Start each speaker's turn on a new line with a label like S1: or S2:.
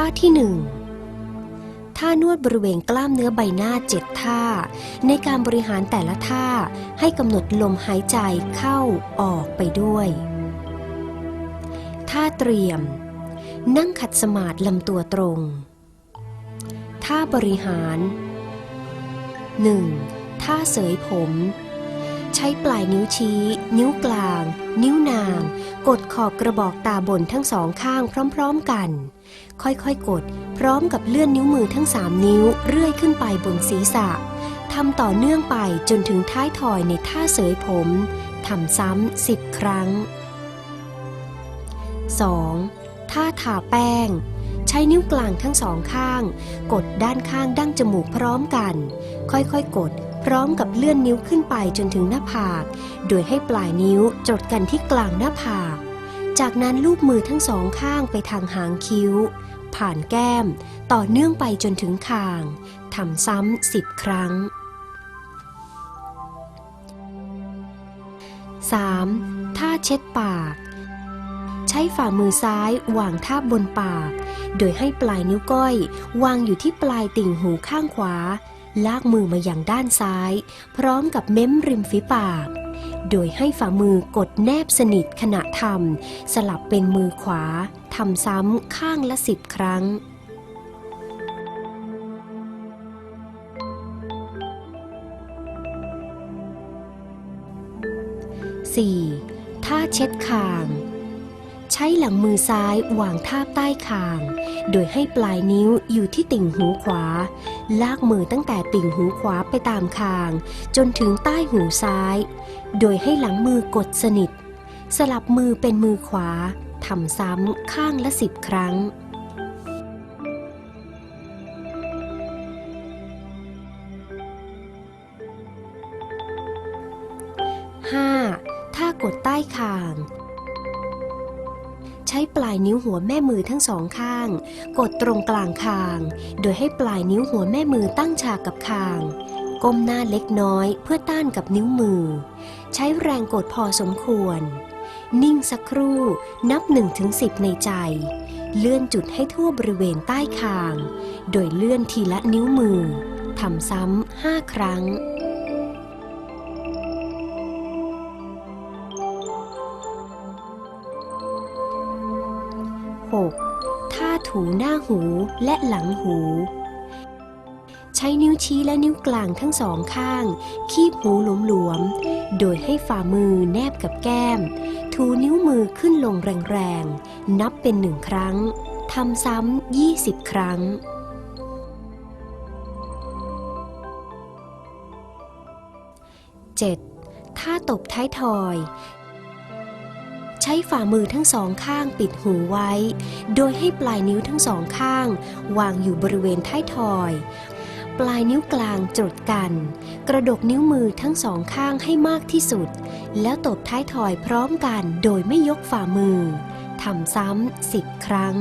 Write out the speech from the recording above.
S1: ท่าที่หนึ่งท่านวดบริเวณกล้ามเนื้อใบหน้าเจ็ดท่า ในการบริหารแต่ละท่าให้กำหนดลมหายใจเข้าออกไปด้วย ท่าเตรียม นั่งขัดสมาธิลำตัวตรง ท่าบริหาร 1. ท่าเสยผม ใช้ปลายนิ้วชี้ นิ้วกลาง นิ้วนาง กดขอบกระบอกตาบนทั้งสองข้างพร้อมๆกัน ค่อยๆ กด พร้อมกับเลื่อนนิ้วมือทั้งสามนิ้วเรื่อยขึ้นไปบนศีรษะทำต่อเนื่องไปจนถึงท้ายถอยในท่าเสยผมทำซ้ำสิบครั้ง 2. ท่าทาแป้ง ใช้นิ้วกลางทั้งสองข้าง กดด้านข้างดั้งจมูกพร้อมกัน ค่อยๆ กด พร้อมกับเลื่อนนิ้วขึ้นไปจนถึงหน้าผาก โดยให้ปลายนิ้วจดกันที่กลางหน้าผาก จากนั้นลูบมือทั้งสองข้างไปทางหางคิ้ว ผ่านแก้ม ต่อเนื่องไปจนถึงคางทำซ้ำสิบครั้ง 3. ท่าเช็ดปาก ใช้ฝ่ามือซ้ายวางทาบบนปาก โดยให้ปลายนิ้วก้อยวางอยู่ที่ปลายติ่งหูข้างขวา ลากมือมาอย่างด้านซ้าย พร้อมกับเม้มริมฝีปาก โดยให้ฝ่ามือกดแนบสนิทขณะทำสลับเป็นมือขวาทำซ้ำข้างละสิบครั้ง 4. ท่าเช็ดคาง ใช้หลังมือซ้ายวางทาบใต้คาง โดยให้ปลายนิ้วอยู่ที่ติ่งหูขวา ลากมือตั้งแต่ติ่งหูขวาไปตามคาง จนถึงใต้หูซ้าย โดยให้หลังมือกดสนิท สลับมือเป็นมือขวาทำซ้ำข้างละสิบครั้ง 5. ท่ากดใต้คาง ช้ปลายนิ้วหัวแม่มือทั้งสองข้าง กดตรงกลางคาง โดยให้ปลายนิ้วหัวแม่มือตั้งฉากกับคาง ก้มหน้าเล็กน้อยเพื่อต้านกับนิ้วมือ ใช้แรงกดพอสมควร นิ่งสักครู่นับ1ถึง10ในใจ เลื่อนจุดให้ทั่วบริเวณใต้คาง โดยเลื่อนทีละนิ้วมือทำซ้ำห้าครั้ง 6. ท่าถูหน้าหูและหลังหู ใช้นิ้วชี้และนิ้วกลางทั้งสองข้าง คีบหูหลวมๆ โดยให้ฝ่ามือแนบกับแก้ม ถูนิ้วมือขึ้นลงแรงๆ นับเป็นหนึ่งครั้ง ทำซ้ำ20 ครั้ง 7. ท่าตบท้ายทอย ช้ฝ่ามือทั้งสองข้างปิดหูไว้ โดยให้ปลายนิ้วทั้งสองข้าง วางอยู่บริเวณท้ายทอย ปลายนิ้วกลางจดกัน กระดกนิ้วมือทั้งสองข้างให้มากที่สุด แล้วตบท้ายทอยพร้อมกันโดยไม่ยกฝ่ามือทำซ้ำสิบครั้ง